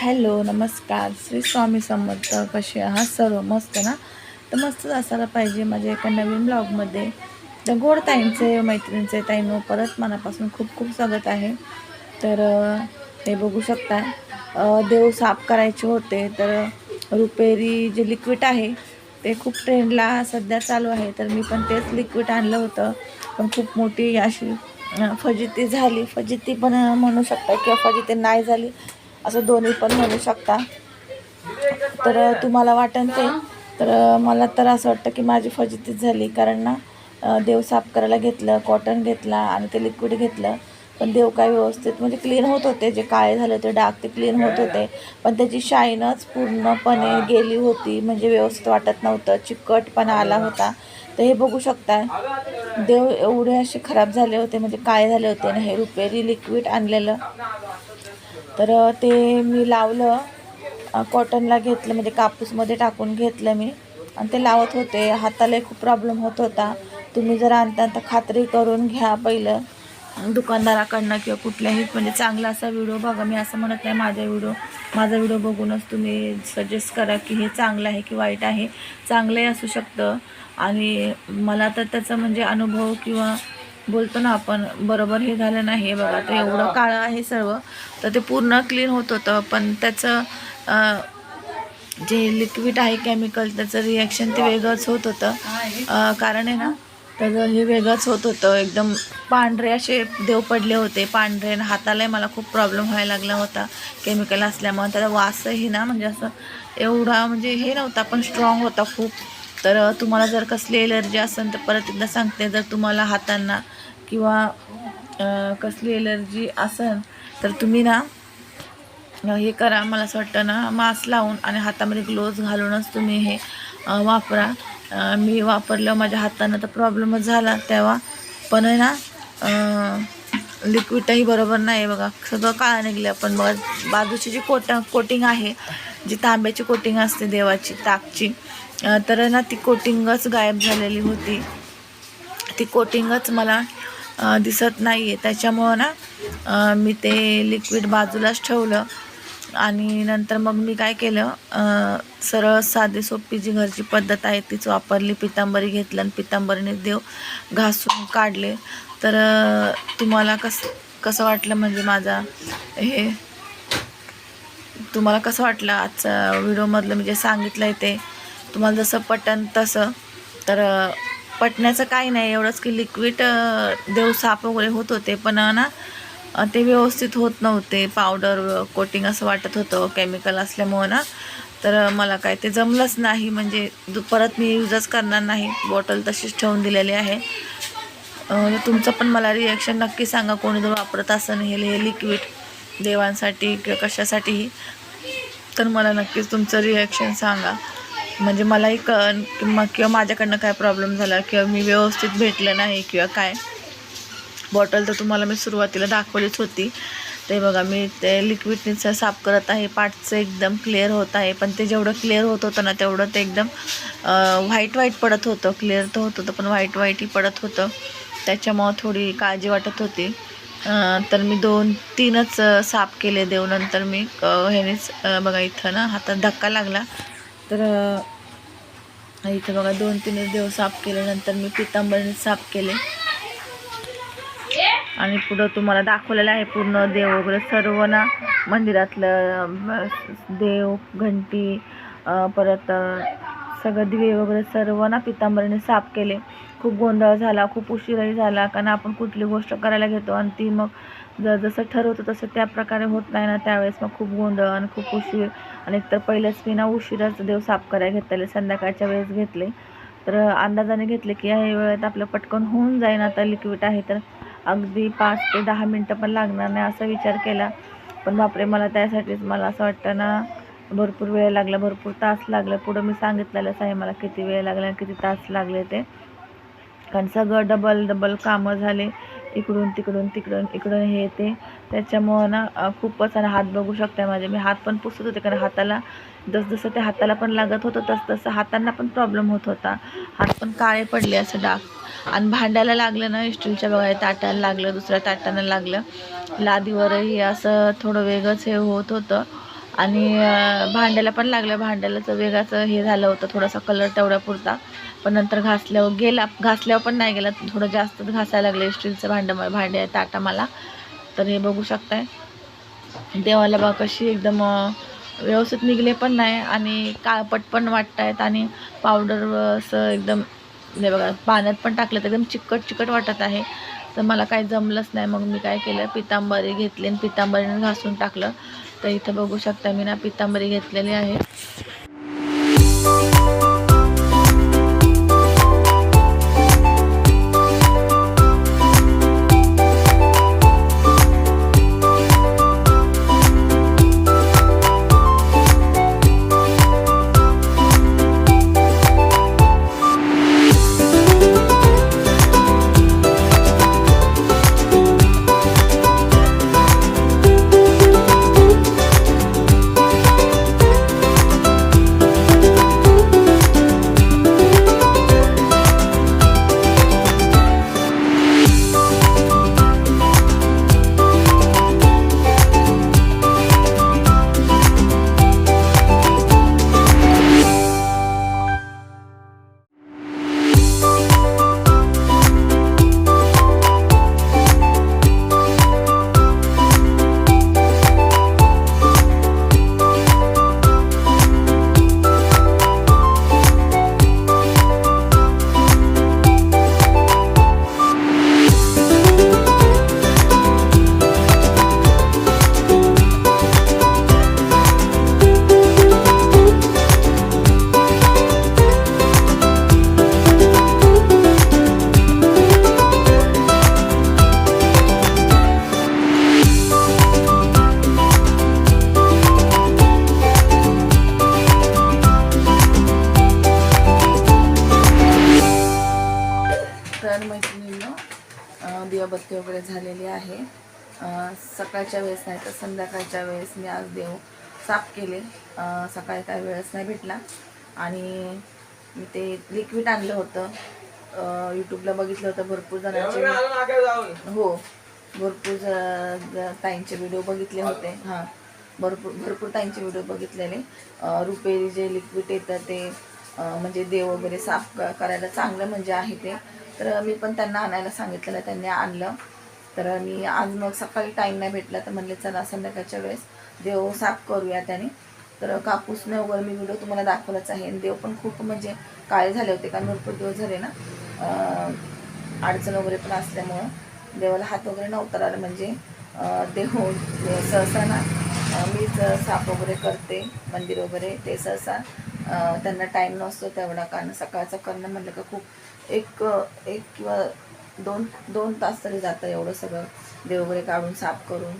Hello नमस्कार. श्री स्वामी समर्थ कसे आहात? सर्व मस्त ना? तर मस्तच असायला पाहिजे माझ्या एका नवीन ब्लॉगमध्ये. तर गोड ताईंचे मैत्रिणींचे ताईनो परत मनापासून खूप खूप स्वागत आहे. तर हे बघू शकता. देव साफ करायचे होते तर रुपेरी जे लिक्विड आहे ते खूप ट्रेंडला सध्या चालू आहे. तर मी पण तेच लिक्विड आणलं होतं. पण खूप मोठी अशी फजिती झाली. फजिती पण म्हणू शकता किंवा फजिती नाही झाली. असं दोन्ही पण म्हणू शकता. तर तुम्हाला वाटेल ते. तर मला तर असं वाटतं की माझी फजितीच झाली. कारण ना देव साफ करायला घेतलं कॉटन घेतला आणि ते लिक्विड घेतलं. पण देव काय व्यवस्थित म्हणजे क्लीन होत होते. जे काळे झाले होते डाग ते क्लीन होत होते. पण त्याची शाईनच पूर्णपणे गेली होती. म्हणजे व्यवस्थित वाटत नव्हतं. चिकटपणा आला होता. तर हे बघू शकताय देव एवढे असे खराब झाले होते. म्हणजे काय झाले होते ना हे रुपेरी लिक्विड आणलेलं. तर ते मी लावलं. कॉटनला घेतलं म्हणजे कापूसमध्ये टाकून घेतलं मी. आणि ते लावत होते. हाताला खूप प्रॉब्लेम होत होता. तुम्ही जर आणता तर खात्री करून घ्या पहिलं. दुकानदाराकडनं किंवा कुठल्याही म्हणजे चांगला असा व्हिडिओ बघा. मी असं म्हणत नाही माझा व्हिडिओ माझा व्हिडिओ बघूनच तुम्ही सजेस्ट करा की हे चांगलं आहे की वाईट आहे. चांगलंही असू शकतं. आणि मला तर त्याचा म्हणजे अनुभव किंवा बोलतो ना आपण बरोबर हे झालं नाही बघा ते एवढं काळं आहे सर्व. तर ते पूर्ण क्लीन होत होतं पण त्याचं जे लिक्विड आहे केमिकल त्याचं रिॲक्शन ते वेगळंच होत होतं. कारण आहे ना त्याचं हे वेगळंच होत होतं. एकदम पांढरे असे देव पडले होते पांढरे हातालाही मला खूप प्रॉब्लेम व्हायला लागला होता केमिकल असल्यामुळे. त्याचा वासही ना म्हणजे असं एवढा म्हणजे हे नव्हता पण स्ट्रॉंग होता खूप. तर तुम्हाला जर कसली एलर्जी असेल तर परत एकदा सांगते. जर तुम्हाला हातांना किंवा कसली एलर्जी असेल तर तुम्ही ना हे करा. मला असं वाटतं ना मास्क लावून आणि हातामध्ये ग्लोव्ज घालूनच तुम्ही हे वापरा. मी वापरलं माझ्या हातांना तर प्रॉब्लेमच झाला तेव्हा. पण आहे ना लिक्विडही बरोबर नाही बघा. सगळं काळा निघलं पण बघा बाजूची जी कोट कोटिंग आहे जी तांब्याची कोटिंग असते देवाची ताकची तर ना ती कोटिंगच गायब झालेली होती. ती कोटिंगच मला दिसत नाही आहे त्याच्यामुळं ना मी ते लिक्विड बाजूलाच ठेवलं. आणि नंतर मग मी काय केलं सरळ साधी सोपी जी घरची पद्धत आहे तीच वापरली. पितांबरी घेतलं आणि पितांबरीने देव घासून काढले. तर तुम्हाला कस कसं वाटलं म्हणजे माझा हे? तुम्हाला कसं वाटलं आजचा व्हिडिओमधलं मी जे सांगितलं आहे ते? तुम्हाला जसं पटन तसं. तर पटण्याचं काही नाही एवढंच की लिक्विड देव साप वगैरे होत होते पण ना ते व्यवस्थित होत नव्हते. पावडर कोटिंग असं वाटत होतं केमिकल असल्यामुळं ना. तर मला काय ते जमलंच नाही. म्हणजे दु- परत मी यूजच करणार नाही. बॉटल तशीच ठेवून दिलेली आहे. तुमचं पण मला रिॲक्शन नक्की सांगा कोणी जर वापरत असं हे हे लिक्विड देवांसाठी किंवा कशासाठीही. तर मला नक्कीच तुमचं रिॲक्शन सांगा. म्हणजे मलाही क किंवा किंवा माझ्याकडनं काय प्रॉब्लेम झाला किंवा मी व्यवस्थित भेटलं नाही किंवा काय? बॉटल तर तुम्हाला मी सुरुवातीला दाखवलीच होती. ते बघा मी ते लिक्विडनीचं साफ करत आहे. पाठचं एकदम क्लिअर होत आहे. पण ते जेवढं क्लिअर होत होतं ना तेवढं ते एकदम व्हाईट व्हाईट पडत होतं. क्लिअर तर होत होतं पण व्हाईट व्हाईटही पडत होतं. त्याच्यामुळं थोडी काळजी वाटत होती. तर मी दोन तीनच साफ केले देव नंतर मी. ह्यानेच बघा इथं ना हातात धक्का लागला. तर इथं बघा दोन तीनच देव साफ केल्यानंतर मी पितांबरीने साफ केले. आणि पुढं तुम्हाला दाखवलेलं आहे पूर्ण देव वगैरे सर्व ना मंदिरातलं देव घंटी परत सगळं दिवे वगैरे सर्व ना पितांबरीने साफ केले. खूप गोंधळ झाला खूप उशीरही झाला कारण आपण कुठली गोष्ट करायला घेतो आणि ती मग जर जसं ठरवतो तसं त्या प्रकारे होत नाही ना त्यावेळेस मग खूप गोंधळ आणि खूप उशीर आणि एकतर पहिलंच मी ना उशिराच देव साफ करायला घेतलेले संध्याकाळच्या वेळेस घेतले. तर अंदाजाने घेतले की या वेळेत आपलं पटकन होऊन जाईन आता लिक्विड आहे तर अगदी पाच ते दहा मिनटं पण लागणार नाही असा विचार केला. पण बापरे मला त्यासाठीच मला असं वाटतं ना भरपूर वेळ लागला भरपूर तास लागला. पुढं मी सांगितलेलंच आहे मला किती वेळ लागला आणि किती तास लागले ते. कारण सगळं डबल डबल कामं झाले. इकडून तिकडून तिकडून इकडून हे ते. त्याच्यामुळं ना खूपच आणि हात बघू शकता माझे. मी हात पण पुसत होते कारण हाताला जसजसं ते हाताला पण लागत होतं तसं तसं हातांना पण प्रॉब्लेम होत होता. हात पण काळे पडले असं डाग. आणि भांड्याला लागलं ना स्टीलच्या बघा ताटाला लागलं दुसऱ्या ताटानं लागलं. लादीवरही असं थोडं वेगळंच हे होत होतं. आणि भांड्याला पण लागलं. भांड्यालाच वेगळाचं हे झालं होतं थोडासा कलर तेवढा पुरता. पण नंतर घासल्यावर गेला घासल्यावर पण नाही गेला. थोडं जास्तच घासायला लागले स्टीलचं भांडं म- भांडे ताटा मला. तर हे बघू शकताय. देवाला बा कशी एकदम व्यवस्थित निघले पण नाही आणि काळपट पण वाटत आहेत आणि पावडर असं एकदम हे बघा पाण्यात पण टाकलं तर एकदम चिकट चिकट वाटत आहे. तर मला काही जमलंच नाही. मग मी काय केलं? पितांबरी घेतली आणि पितांबरीनं घासून टाकलं. तर इथं बघू शकता मी ना पितांबरी घेतलेली आहे. सकाळच्या वेळेस नाही तर संध्याकाळच्या वेळेस मी आज देव साफ केले. सकाळी काय वेळच नाही भेटला. आणि मी ते लिक्विड आणलं होतं. यूट्यूबला बघितलं होतं भरपूर जणांचे. हो भरपूर ताईंचे व्हिडिओ बघितले होते. हां भरपूर भरपूर ताईंचे व्हिडिओ बघितलेले. रुपेरी जे लिक्विड येतं ते म्हणजे देव वगैरे साफ करायला चांगलं म्हणजे आहे ते. तर मी पण त्यांना आणायला सांगितलेलं त्यांनी आणलं. तर मी आज मग सकाळी टाईम नाही भेटला तर म्हणले चला संध्याकाळच्या वेळेस देव साफ करूया त्याने. तर कापूसने वगैरे मी व्हिडिओ तुम्हाला दाखवलाच आहे. आणि देव पण खूप म्हणजे काळे झाले होते कारण भरपूर दिवस झाले ना. अडचण वगैरे पण असल्यामुळं देवाला हात वगैरे नव्हता आला. म्हणजे अं, देव सहसा ना मीच साफ वगैरे करते मंदिर वगैरे ते सहसा. त्यांना टाईम नसतो तेवढा कारण सकाळचं करणं म्हटलं का खूप एक एक किंवा दोन दोन तास तरी जातं एवढं सगळं. देव वगैरे काढून साफ करून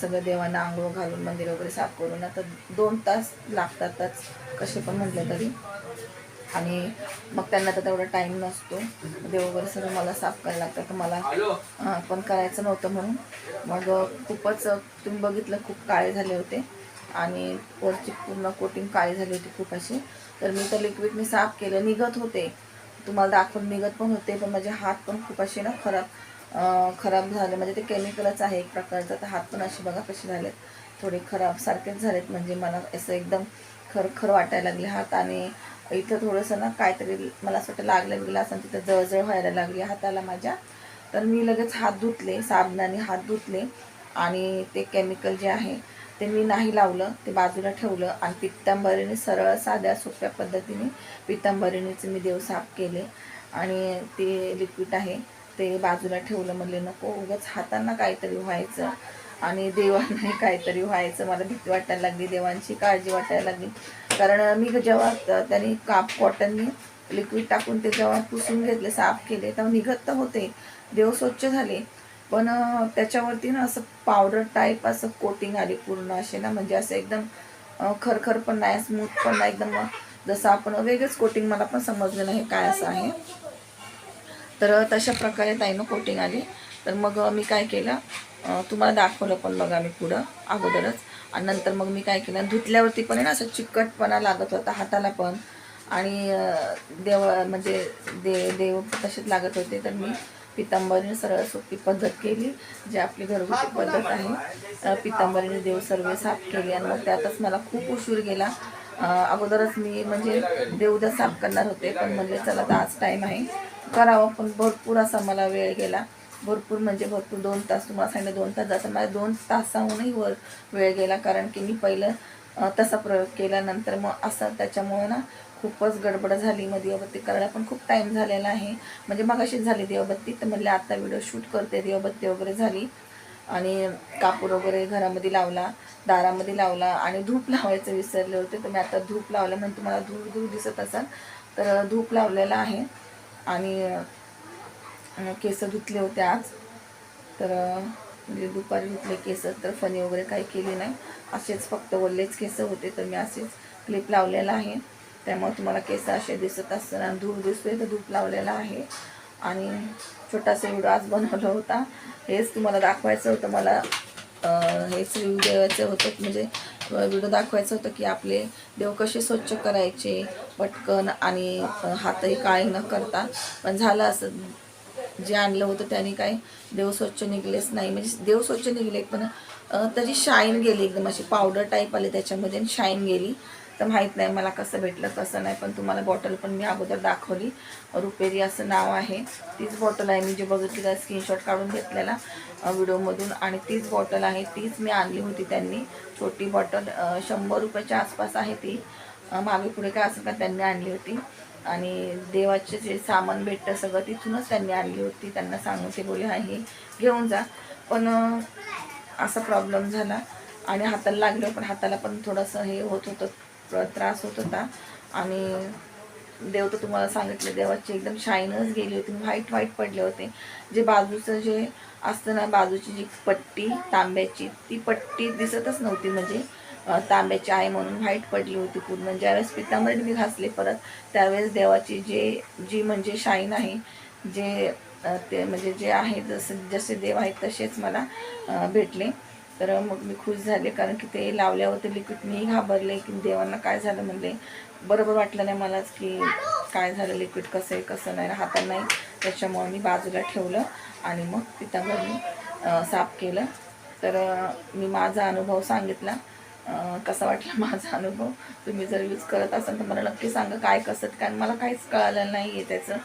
सगळं देवांना आंघोळ घालून मंदिर वगैरे साफ करून. आता दोन तास लागतातच कसे पण म्हटलं तरी. आणि मग त्यांना तर तेवढा टाईम नसतो. देव वगैरे सगळं मला साफ करायला लागतं तर मला पण करायचं नव्हतं म्हणून. मग खूपच तुम्ही बघितलं खूप काळे झाले होते. आणि वरची पूर्ण कोटिंग काळी झाली होती खूप अशी. तर मी तर लिक्विडने साफ केलं. निघत होते. तुम्हाला दाखवून निघत पण होते पण माझे हात पण खूप असे ना खराब खराब झाले. म्हणजे ते केमिकलच आहे एक प्रकारचं तर हात पण असे बघा कसे झालेत. थोडे खराब सारखेच झालेत म्हणजे मला असं एकदम खरखर वाटायला लागले हात आणि इथं थोडंसं ना काहीतरी मला असं वाटतं लागलं गेलं असं तिथं जळजळ व्हायला लागली हाताला माझ्या. तर मी लगेच हात धुतले साबणाने हात धुतले आणि ते केमिकल जे आहे ते मी नाही लावलं ते बाजूला ठेवलं आणि पित्तांबरीने सरळ साध्या सोप्या पद्धतीने पित्तांबरीनेच मी देव साफ केले आणि ते लिक्विड आहे ते बाजूला ठेवलं. म्हणले नको उगाच हातांना काहीतरी व्हायचं आणि देवांनाही काहीतरी व्हायचं. मला भीती वाटायला लागली देवांची काळजी वाटायला लागली. कारण मी जेव्हा त्यांनी काप कॉटननी लिक्विड टाकून ते जेव्हा पुसून घेतले साफ केले तेव्हा निघत तर होते. देव स्वच्छ झाले. पण त्याच्यावरती ना असं पावडर टाईप असं कोटिंग आली पूर्ण असे ना म्हणजे असं एकदम खरखर पण नाही स्मूथ पण नाही एकदम जसं आपण वेगळंच कोटिंग मला पण समजलं नाही काय असं आहे. तर तशा प्रकारे ताईनं कोटिंग आली. तर मग मी काय केलं तुम्हाला दाखवलं पण बघा मी पुढं अगोदरच. आणि नंतर मग मी काय केलं धुतल्यावरती पण आहे ना असं चिकटपणा लागत होता हाताला पण. आणि देव म्हणजे दे देव तसेच लागत होते तर मी पितांबरीने सरळ सोपी पद्धत केली जी आपली घरगुती पद्धत आहे. पितांबरीने देव सर्व साफ केले आणि मग त्यातच मला खूप उशीर गेला. अगोदरच मी म्हणजे देव उद्या साफ करणार होते पण म्हणजे चला तर आज टाईम आहे. करावं पण भरपूर असा मला वेळ गेला. भरपूर म्हणजे भरपूर दोन तास तुम्हाला सांगितलं दोन तास जातं मला दोन तासाहूनही वर वेळ गेला कारण की मी पहिलं तसा प्रयोग केल्यानंतर मग असं त्याच्यामुळं ना खूपच गडबड झाली. मग दिवाबत्ती करायला पण खूप टाईम झालेला आहे. म्हणजे मग अशीच झाली दिवाबत्ती तर म्हणले आता व्हिडिओ शूट करते. दिवाबत्ती वगैरे झाली. आणि कापूर वगैरे घरामध्ये लावला दारामध्ये लावला आणि धूप लावायचं विसरले होते. तर मी आता धूप लावलं म्हणजे तुम्हाला धूप धूप दिसत असाल तर धूप लावलेला आहे. आणि केस धुतले होते आज. तर म्हणजे दुपारी उठले केस तर फणी वगैरे काही केली नाही. असेच फक्त वल्लेच केस होते तर मी असेच क्लिप लावलेला आहे. त्यामुळे तुम्हाला केस असे दिसत असताना धूप दिसतोय तर धूप लावलेला आहे. आणि छोटासा व्हिडिओ आज बनवला होता. हेच तुम्हाला दाखवायचं होतं. मला हेच रिव्ह्यू द्यायचं होतं. म्हणजे व्हिडिओ दाखवायचं होतं की आपले देव कसे स्वच्छ करायचे पटकन आणि हातही काळे न करता. पण झालं असं जे आणलं होतं त्याने काय देव स्वच्छ निघलेच नाही. म्हणजे देव स्वच्छ निघले पण त्याची शाईन गेली एकदम अशी पावडर टाईप आली त्याच्यामध्ये शाईन गेली. तर माहीत नाही मला कसं भेटलं कसं नाही पण तुम्हाला बॉटल पण मी अगोदर दाखवली. रुपेरी असं नाव आहे. तीच बॉटल आहे मी जे बघितली त्या स्क्रीनशॉट काढून घेतलेला व्हिडिओमधून. आणि तीच बॉटल आहे तीच मी आणली होती त्यांनी. छोटी बॉटल शंभर रुपयाच्या आसपास आहे ती. मागे पुढे काय असं का त्यांनी आणली होती. आणि देवाचे जे सामान भेटतं सगळं तिथूनच त्यांनी आणली होती. त्यांना सांगून ते बोले हा हे घेऊन जा. पण असा प्रॉब्लेम झाला आणि हाताला लागलं पण हाताला पण थोडंसं हे होत होतं त्रास होत होता. आणि देव तर तुम्हाला सांगितलं देवाची एकदम शाईनच गेली होती. व्हाईट व्हाईट पडले होते. जे बाजूचं जे असतं ना बाजूची जी पट्टी तांब्याची ती पट्टी दिसतच नव्हती. म्हणजे तांब्याची आहे म्हणून व्हाईट पडली होती पूर्ण. ज्यावेळेस पितांबरी मी घासले परत त्यावेळेस देवाची जे जी म्हणजे शाईन आहे जे ते म्हणजे जे आहे जसं जसे देव आहेत तसेच मला भेटले. तर मग मी खुश झाले कारण की ते लावल्यावर ते लिक्विड मी घाबरले की देवांना काय झालं म्हणले. बरोबर वाटलं नाही मलाच की काय झालं लिक्विड कसं आहे कसं नाही हातात नाही. त्याच्यामुळे मी बाजूला ठेवलं आणि मग पितांबरी साफ केलं. तर मी माझा अनुभव सांगितला. कसा वाटला माझा अनुभव? तुम्ही जर यूज करत असाल तर मला नक्की सांगा काय कसं कारण मला काहीच कळालं नाही आहे त्याचं.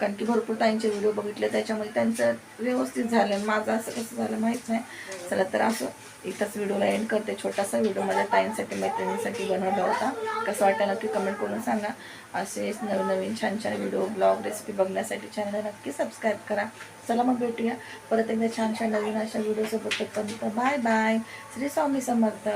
कारण की भरपूर त्यांचे व्हिडिओ बघितले त्याच्यामध्ये त्यांचं व्यवस्थित झालं. माझं असं कसं झालं माहीत नाही. चला तर असं इथंच व्हिडिओला एंड करते. छोटासा व्हिडिओ माझ्या ताईंसाठी मैत्रिणींसाठी बनवला होता. कसं वाटतं नक्की कमेंट करून सांगा. असेच नवीन नवीन छान छान व्हिडिओ ब्लॉग रेसिपी बघण्यासाठी चॅनलला नक्की सबस्क्राईब करा. चला मग भेटूया. परत एकदा छान छान नवीन अशा व्हिडिओसोबत तोपर्यंत बाय बाय श्री स्वामी समर्थ.